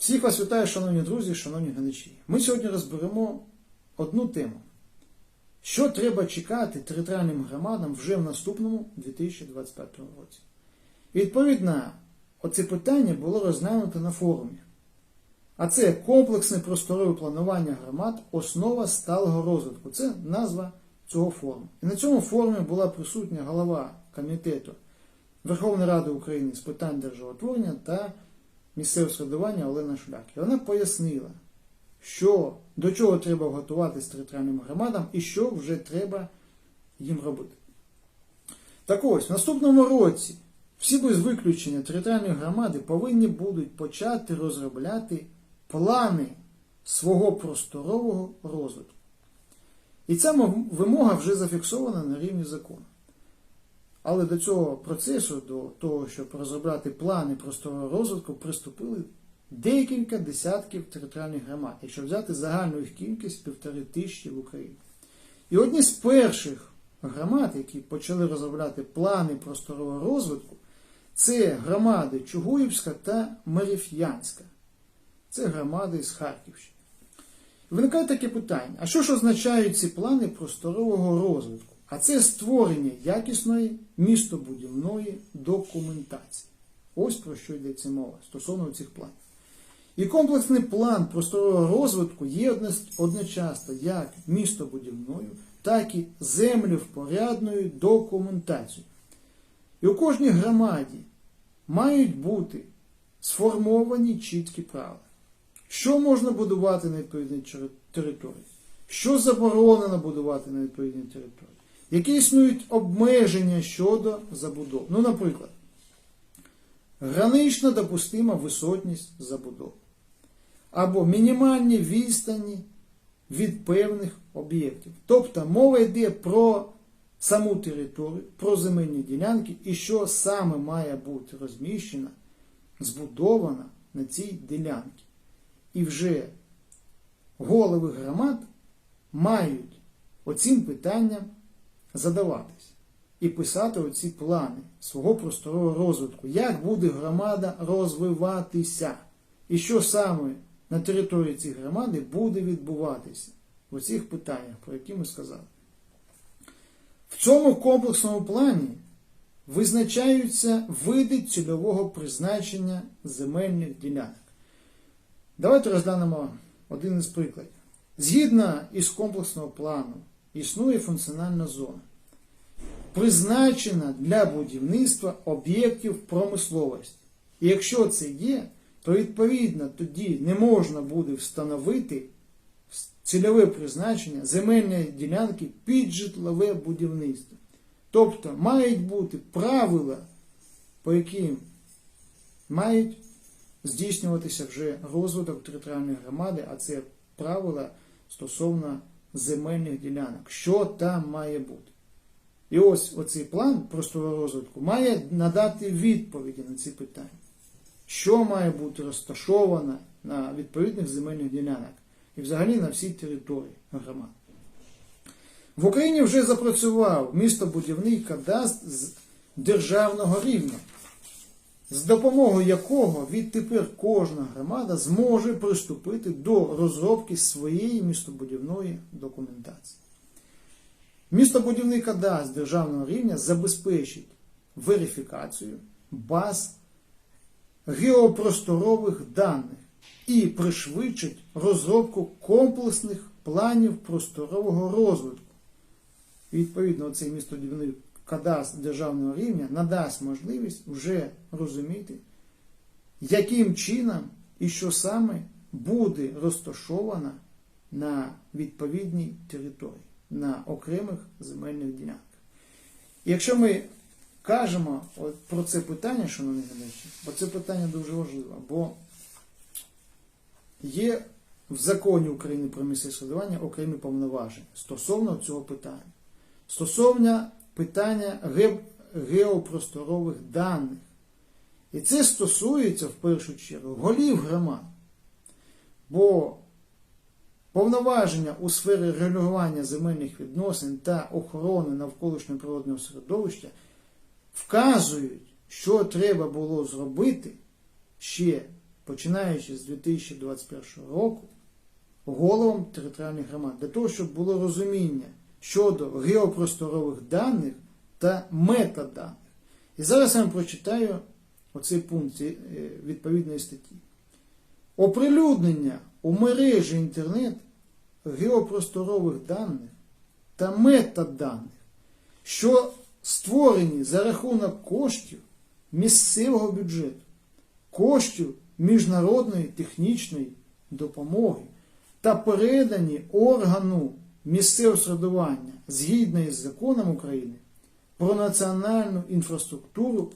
Всіх вас вітаю, шановні друзі, шановні глядачі. Ми сьогодні розберемо одну тему. Що треба чекати територіальним громадам вже в наступному 2025 році? І відповідно, оце питання було розглянуто на форумі. А це комплексне просторове планування громад, основа сталого розвитку. Це назва цього форуму. І на цьому форумі була присутня голова комітету Верховної Ради України з питань державотворення та місцевого середування Олена Шуляк. І вона пояснила, що до чого треба готуватися територіальним громадам і що вже треба їм робити. Так ось, в наступному році всі без виключення територіальні громади повинні будуть почати розробляти плани свого просторового розвитку. І ця вимога вже зафіксована на рівні закону. Але до цього процесу, до того, щоб розробляти плани просторового розвитку, приступили декілька десятків територіальних громад, якщо взяти загальну їх кількість півтори тисячі в Україні. І одні з перших громад, які почали розробляти плани просторового розвитку, це громади Чугуївська та Марів'янська. Це громади з Харківщини. Виникає таке питання: а що ж означають ці плани просторового розвитку? А це створення якісної містобудівної документації. Ось про що йдеться мова стосовно цих планів. І комплексний план просторового розвитку є одночасно як містобудівною, так і землевпорядною документацією. І у кожній громаді мають бути сформовані чіткі правила. Що можна будувати на відповідній території? Що заборонено будувати на відповідній території? Які існують обмеження щодо забудов? Ну, наприклад, гранично допустима висотність забудов. Або мінімальні відстані від певних об'єктів. Тобто мова йде про саму територію, про земельні ділянки і що саме має бути розміщено, збудовано на цій ділянці. І вже голови громад мають оцим питанням задаватись і писати оці плани свого просторового розвитку, як буде громада розвиватися, і що саме на території цієї громади буде відбуватися в оцих питаннях, про які ми сказали. В цьому комплексному плані визначаються види цільового призначення земельних ділянок. Давайте розглянемо один із прикладів. Згідно із комплексного плану, існує функціональна зона, призначена для будівництва об'єктів промисловості. І якщо це є, то відповідно тоді не можна буде встановити цільове призначення земельної ділянки під житлове будівництво. Тобто мають бути правила, по яким мають здійснюватися вже розвиток територіальної громади, а це правила стосовно земельних ділянок. Що там має бути? І ось оцей план простого розвитку має надати відповіді на ці питання. Що має бути розташовано на відповідних земельних ділянок і взагалі на всій території громад. В Україні вже запрацював містобудівний кадастр з державного рівня, з допомогою якого відтепер кожна громада зможе приступити до розробки своєї містобудівної документації. Містобудівний кадастр державного рівня забезпечить верифікацію баз геопросторових даних і пришвидшить розробку комплексних планів просторового розвитку. Відповідно, цей містобудівний кадастр державного рівня надасть можливість вже розуміти, яким чином і що саме буде розташовано на відповідній території, на окремих земельних ділянках. Якщо ми кажемо от про це питання, шановні глядачі, бо це питання дуже важливе, бо є в законі України про місцеве самоврядування окремі повноваження стосовно цього питання. Стосовно питання геопросторових даних. І це стосується в першу чергу голів громад. Бо повноваження у сфері регулювання земельних відносин та охорони навколишнього природного середовища вказують, що треба було зробити ще починаючи з 2021 року, головам територіальних громад, для того, щоб було розуміння щодо геопросторових даних та метаданих. І зараз я вам прочитаю оцей пункт е, відповідної статті. Оприлюднення у мережі інтернет геопросторових даних та метаданих, що створені за рахунок коштів місцевого бюджету, коштів міжнародної технічної допомоги та передані органу місцевого середування згідно із законом України про національну інфраструктуру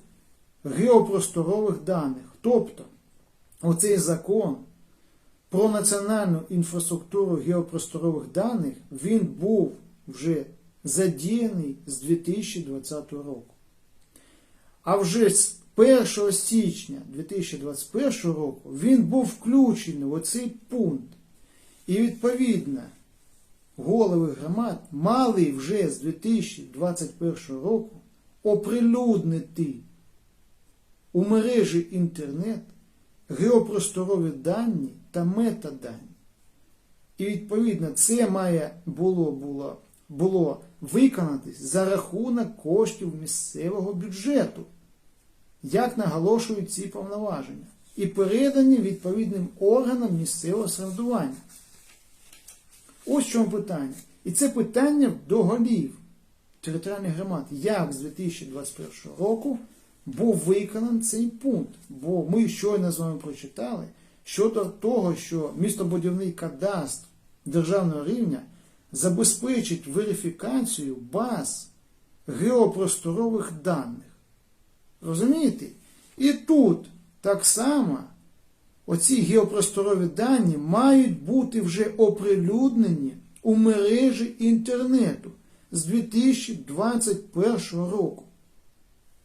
геопросторових даних. Тобто, оцей закон про національну інфраструктуру геопросторових даних він був вже задіяний з 2020 року. А вже з 1 січня 2021 року він був включений в оцей пункт. І відповідно голови громад мали вже з 2021 року оприлюднити у мережі інтернет геопросторові дані та метадані. І відповідно це має було, було, було виконатись за рахунок коштів місцевого бюджету, як наголошують ці повноваження, і передані відповідним органам місцевого самоврядування. Ось в чому питання. І це питання до голів територіальних громад, як з 2021 року був виконаний цей пункт. Бо ми щойно з вами прочитали щодо того, що містобудівний кадастр державного рівня забезпечить верифікацію баз геопросторових даних. Розумієте? І тут так само оці геопросторові дані мають бути вже оприлюднені у мережі інтернету з 2021 року.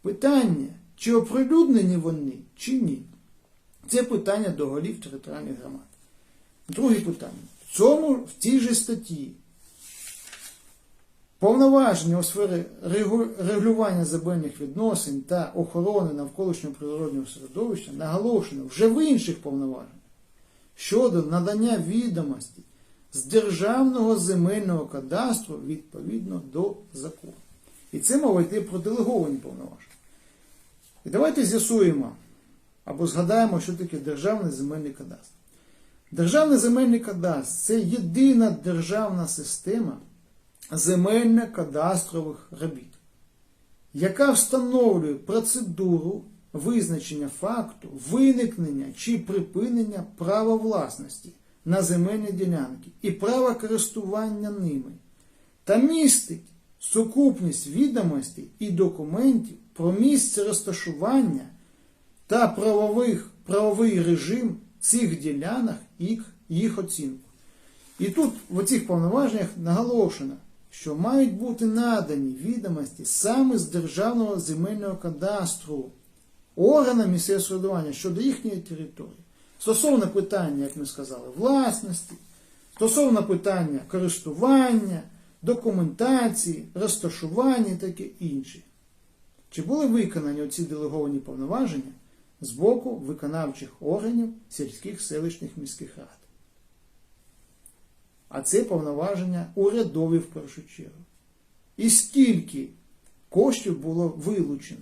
Питання, чи оприлюднені вони, чи ні? Це питання до голів територіальних громад. Друге питання. В цьому, в цій же статті, повноваження у сфері регулювання земельних відносин та охорони навколишнього природнього середовища наголошено вже в інших повноваженнях щодо надання відомості з Державного земельного кадастру відповідно до закону. І це мова йде про делеговані повноваження. І давайте з'ясуємо або згадаємо, що таке Державний земельний кадастр. Державний земельний кадастр це єдина державна система земельно-кадастрових робіт, яка встановлює процедуру визначення факту виникнення чи припинення права власності на земельні ділянки і права користування ними та містить сукупність відомостей і документів про місце розташування та правових, правовий режим цих ділянок і їх оцінку. І тут в оцих повноваженнях наголошено, що мають бути надані відомості саме з Державного земельного кадастру органам місцевого самоврядування щодо їхньої території. Стосовно питання, як ми сказали, власності, стосовно питання користування, документації, розташування і таке інше. Чи були виконані оці делеговані повноваження з боку виконавчих органів сільських селищних міських рад? А це повноваження урядові в першу чергу. І скільки коштів було вилучено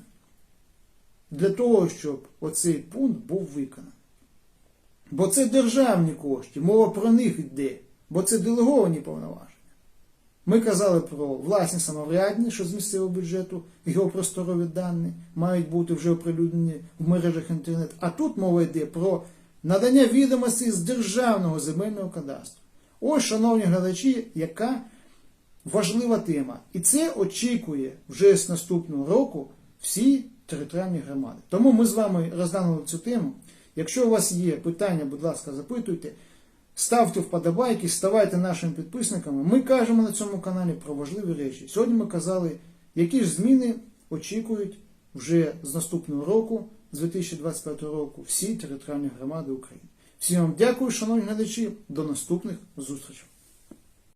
для того, щоб оцей пункт був виконаний? Бо це державні кошти, мова про них йде, бо це делеговані повноваження. Ми казали про власні самоврядні, що з місцевого бюджету геопросторові дані мають бути вже оприлюднені в мережах інтернет. А тут мова йде про надання відомостей з державного земельного кадастру. Ось, шановні глядачі, яка важлива тема. І це очікує вже з наступного року всі територіальні громади. Тому ми з вами розглянули цю тему. Якщо у вас є питання, будь ласка, запитуйте. Ставте вподобайки, ставайте нашими підписниками. Ми кажемо на цьому каналі про важливі речі. Сьогодні ми казали, які ж зміни очікують вже з наступного року, з 2025 року, всі територіальні громади України. Всім вам дякую, шановні глядачі. До наступних зустрічей.